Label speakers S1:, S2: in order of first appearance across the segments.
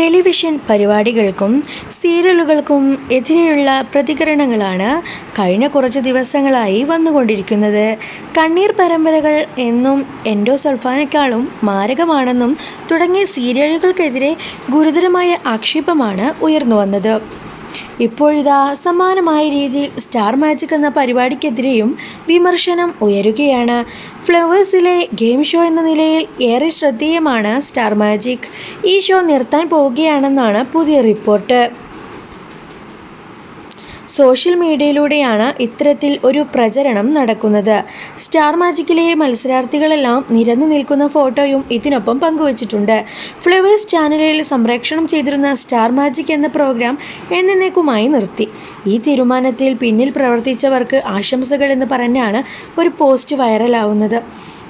S1: Television പരിപാടികൾക്കും സീരിയലുകൾക്കും എതിരെയുള്ള പ്രതികരണങ്ങളാണ് കഴിഞ്ഞ കുറച്ച് ദിവസങ്ങളായി വന്നുകൊണ്ടിരിക്കുന്നത്. കണ്ണീർ പരമ്പരകൾ എന്നും എൻഡോസൾഫാനേക്കാളും മാരകമാണെന്നും തുടങ്ങിയ സീരിയലുകൾക്കെതിരെ ഗുരുതരമായ ആക്ഷേപമാണ് ഉയർന്നു വന്നത് ഇപ്പോഴിതാ സമാനമായ രീതിയിൽ സ്റ്റാർ മാജിക് എന്ന പരിപാടിക്കെതിരെയും വിമർശനം ഉയരുകയാണ്. ഫ്ലവേഴ്സിലെ ഗെയിം ഷോ എന്ന നിലയിൽ ഏറെ ശ്രദ്ധേയമാണ് സ്റ്റാർ മാജിക്. ഈ ഷോ നിർത്താൻ പോവുകയാണെന്നാണ് പുതിയ റിപ്പോർട്ട്. സോഷ്യൽ മീഡിയയിലൂടെയാണ് ഇത്തരത്തിൽ ഒരു പ്രചരണം നടക്കുന്നത്. സ്റ്റാർ മാജിക്കിലെ മത്സരാർത്ഥികളെല്ലാം നിരന്നു നിൽക്കുന്ന ഫോട്ടോയും ഇതിനൊപ്പം പങ്കുവച്ചിട്ടുണ്ട്. ഫ്ലവേഴ്സ് ചാനലിൽ സംപ്രേക്ഷണം ചെയ്തിരുന്ന സ്റ്റാർ മാജിക് എന്ന പ്രോഗ്രാം എന്നേക്കുമായി നിർത്തി. ഈ തീരുമാനത്തിൽ പിന്നിൽ പ്രവർത്തിച്ചവർക്ക് ആശംസകൾ എന്ന് പറഞ്ഞാണ് ഒരു പോസ്റ്റ് വൈറലാവുന്നത്.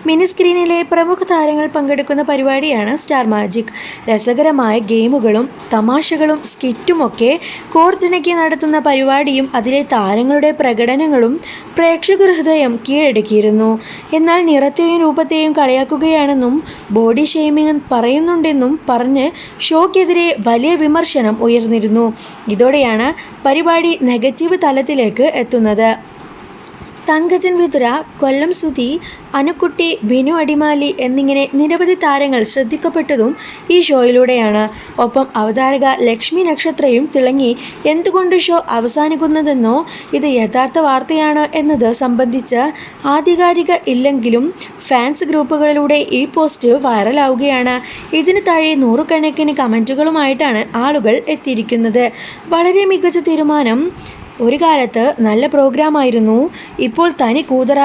S1: മിനി സ്ക്രീനിലെ പ്രമുഖ താരങ്ങൾ പങ്കെടുക്കുന്ന പരിപാടിയാണ് സ്റ്റാർ മാജിക്. രസകരമായ ഗെയിമുകളും തമാശകളും സ്കിറ്റുമൊക്കെ കോർത്തിണക്കി നടത്തുന്ന പരിപാടിയും അതിലെ താരങ്ങളുടെ പ്രകടനങ്ങളും പ്രേക്ഷക ഹൃദയം കീഴടക്കിയിരുന്നു. എന്നാൽ നിറത്തെയും രൂപത്തെയും കളിയാക്കുകയാണെന്നും ബോഡി ഷെയ്മിങ് പറയുന്നുണ്ടെന്നും പറഞ്ഞ് ഷോക്കെതിരെ വലിയ വിമർശനം ഉയർന്നിരുന്നു. ഇതോടെയാണ് പരിപാടി നെഗറ്റീവ് തലത്തിലേക്ക് എത്തുന്നത്. തങ്കജൻ വിതുര കൊല്ലം സുധി അനുക്കുട്ടി ബിനു അടിമാലി എന്നിങ്ങനെ നിരവധി താരങ്ങൾ ശ്രദ്ധിക്കപ്പെട്ടതും ഈ ഷോയിലൂടെയാണ്. ഒപ്പം അവതാരക ലക്ഷ്മി നക്ഷത്രയും തിളങ്ങി എന്തുകൊണ്ട് ഷോ അവസാനിക്കുന്നതെന്നോ ഇത് യഥാർത്ഥ വാർത്തയാണ് എന്നത് സംബന്ധിച്ച് ആധികാരിക ഇല്ലെങ്കിലും ഫാൻസ് ഗ്രൂപ്പുകളിലൂടെ ഈ പോസ്റ്റ് വൈറലാവുകയാണ്. ഇതിന് താഴെ നൂറുകണക്കിന് കമന്റുകളുമായിട്ടാണ് ആളുകൾ എത്തിയിരിക്കുന്നത്. വളരെ മികച്ച തീരുമാനം ഒരു കാലത്ത് നല്ല പ്രോഗ്രാമായിരുന്നു ഇപ്പോൾ തനി കൂതറ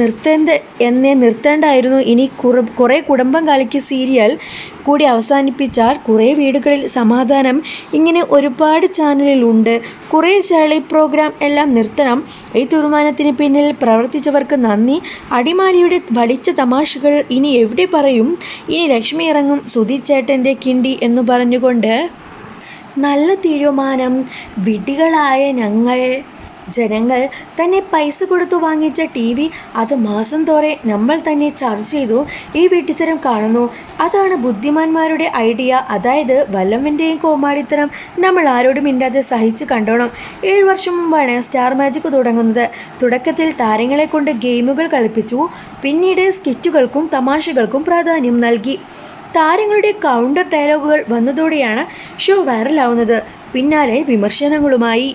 S1: നിർത്തേണ്ട എന്നേ നിർത്തേണ്ടായിരുന്നു. ഇനി കുറ കുടുംബം കളിക്ക് സീരിയൽ കൂടി അവസാനിപ്പിച്ചാൽ കുറേ വീടുകളിൽ സമാധാനം ഇങ്ങനെ ഒരുപാട് ചാനലുകളുണ്ട് കുറേ ചളി പ്രോഗ്രാം എല്ലാം നിർത്തണം. ഈ തീരുമാനത്തിന് പിന്നിൽ പ്രവർത്തിച്ചവർക്ക് നന്ദി. അടിമാലിയുടെ വടിച്ച തമാശകൾ ഇനി എവിടെ പറയും? ഇനി ലക്ഷ്മി ഇറങ്ങും സുധിച്ചേട്ടന്റെ കിണ്ടി എന്ന് പറഞ്ഞുകൊണ്ട് നല്ല തീരുമാനം. വിഡ്ഢികളായ ഞങ്ങൾ. ജനങ്ങൾ തന്നെ പൈസ കൊടുത്തു വാങ്ങിച്ച ടി വി അത് മാസം തോറെ നമ്മൾ തന്നെ ചാർജ് ചെയ്തു. ഈ വീട്ടിത്തരം കാണുന്നു. അതാണ് ബുദ്ധിമാന്മാരുടെ ഐഡിയ അതായത് വല്ലവന്റെയും കോമാളിത്തരം നമ്മൾ ആരോടും മിണ്ടാതെ സഹിച്ച് കണ്ടോണം. ഏഴ് വർഷം മുമ്പാണ് സ്റ്റാർ മാജിക് തുടങ്ങുന്നത്. തുടക്കത്തിൽ താരങ്ങളെ കൊണ്ട് ഗെയിമുകൾ കളിപ്പിച്ചു. പിന്നീട് സ്കിറ്റുകൾക്കും തമാശകൾക്കും പ്രാധാന്യം നൽകി. താരങ്ങളുടെ കൗണ്ടർ ഡയലോഗുകൾ വന്നതോടെയാണ് ഷോ വൈറലാവുന്നത് പിന്നാലെ വിമർശനങ്ങളുമായി.